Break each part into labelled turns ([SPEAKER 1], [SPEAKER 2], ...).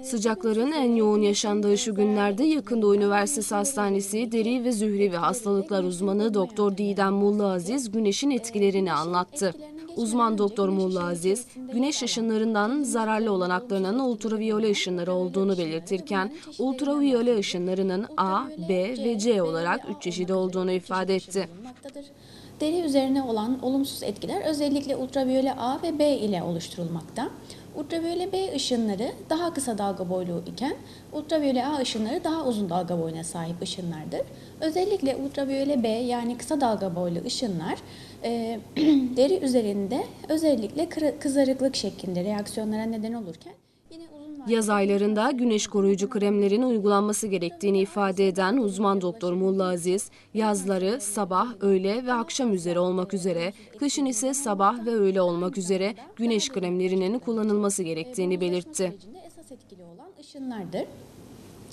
[SPEAKER 1] Sıcakların en yoğun yaşandığı şu günlerde Yakın Doğu Üniversitesi Hastanesi Deri ve Zührevi Hastalıklar uzmanı Doktor Didem Mulla Aziz güneşin etkilerini anlattı. Uzman Doktor Mulla Aziz, güneş ışınlarından zararlı olanaklarının ultraviyole ışınları olduğunu belirtirken, ultraviyole ışınlarının A, B ve C olarak üç çeşidi olduğunu ifade etti.
[SPEAKER 2] Deri üzerine olan olumsuz etkiler özellikle ultraviyole A ve B ile oluşturulmakta. Ultraviyole B ışınları daha kısa dalga boylu iken ultraviyole A ışınları daha uzun dalga boyuna sahip ışınlardır. Özellikle ultraviyole B yani kısa dalga boylu ışınlar e, deri üzerinde özellikle kızarıklık şeklinde reaksiyonlara neden olurken
[SPEAKER 1] Yaz aylarında güneş koruyucu kremlerin uygulanması gerektiğini ifade eden uzman doktor Mulla Aziz, yazları sabah, öğle ve akşam üzeri olmak üzere, kışın ise sabah ve öğle olmak üzere güneş kremlerinin kullanılması gerektiğini belirtti.
[SPEAKER 2] esas etkili olan ışınlardır.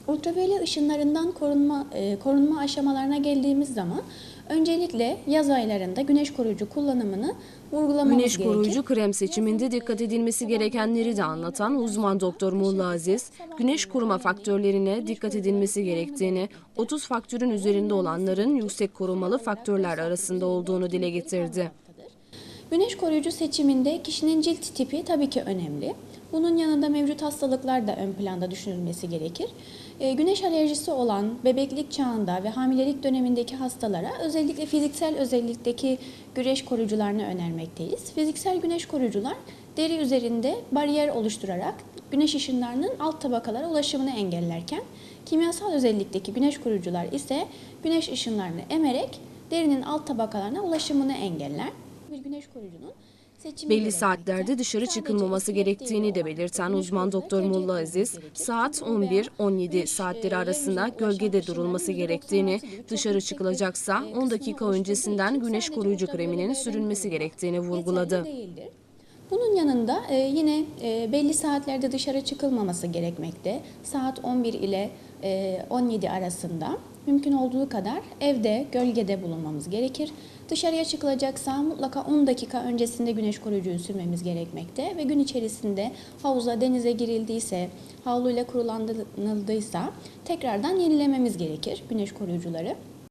[SPEAKER 2] Ultraviyole ışınlarından korunma e, korunma aşamalarına geldiğimiz zaman öncelikle yaz aylarında güneş koruyucu kullanımını vurgulamamız
[SPEAKER 1] Güneş
[SPEAKER 2] gerekir.
[SPEAKER 1] koruyucu krem seçiminde dikkat edilmesi gerekenleri de anlatan uzman doktor Mulla Aziz, güneş koruma faktörlerine dikkat edilmesi gerektiğini, 30 faktörün üzerinde olanların yüksek korumalı faktörler arasında olduğunu dile getirdi.
[SPEAKER 2] Güneş koruyucu seçiminde kişinin cilt tipi tabii ki önemli. Bunun yanında mevcut hastalıklar da ön planda düşünülmesi gerekir. Ee, Güneş alerjisi olan bebeklik çağında ve hamilelik dönemindeki hastalara özellikle fiziksel özellikteki güneş koruyucularını önermekteyiz. Fiziksel güneş koruyucular deri üzerinde bariyer oluşturarak güneş ışınlarının alt tabakalara ulaşımını engellerken kimyasal özellikteki güneş koruyucular ise güneş ışınlarını emerek derinin alt tabakalarına ulaşımını engeller. Bir güneş koruyucunun
[SPEAKER 1] Belli saatlerde dışarı çıkılmaması gerektiğini de belirten uzman doktor Mulla Aziz, saat 11-17 saatleri arasında gölgede durulması gerektiğini, dışarı çıkılacaksa 10 dakika öncesinden güneş koruyucu kreminin sürülmesi gerektiğini vurguladı.
[SPEAKER 2] Bunun yanında e, yine e, belli saatlerde dışarı çıkılmaması gerekmekte. Saat 11 ile e, 17 arasında mümkün olduğu kadar evde, gölgede bulunmamız gerekir. Dışarıya çıkılacaksa mutlaka 10 dakika öncesinde güneş koruyucuyu sürmemiz gerekmekte ve gün içerisinde havuza, denize girildiyse, havluyla kurulanıldıysa tekrardan yenilememiz gerekir güneş koruyucuları.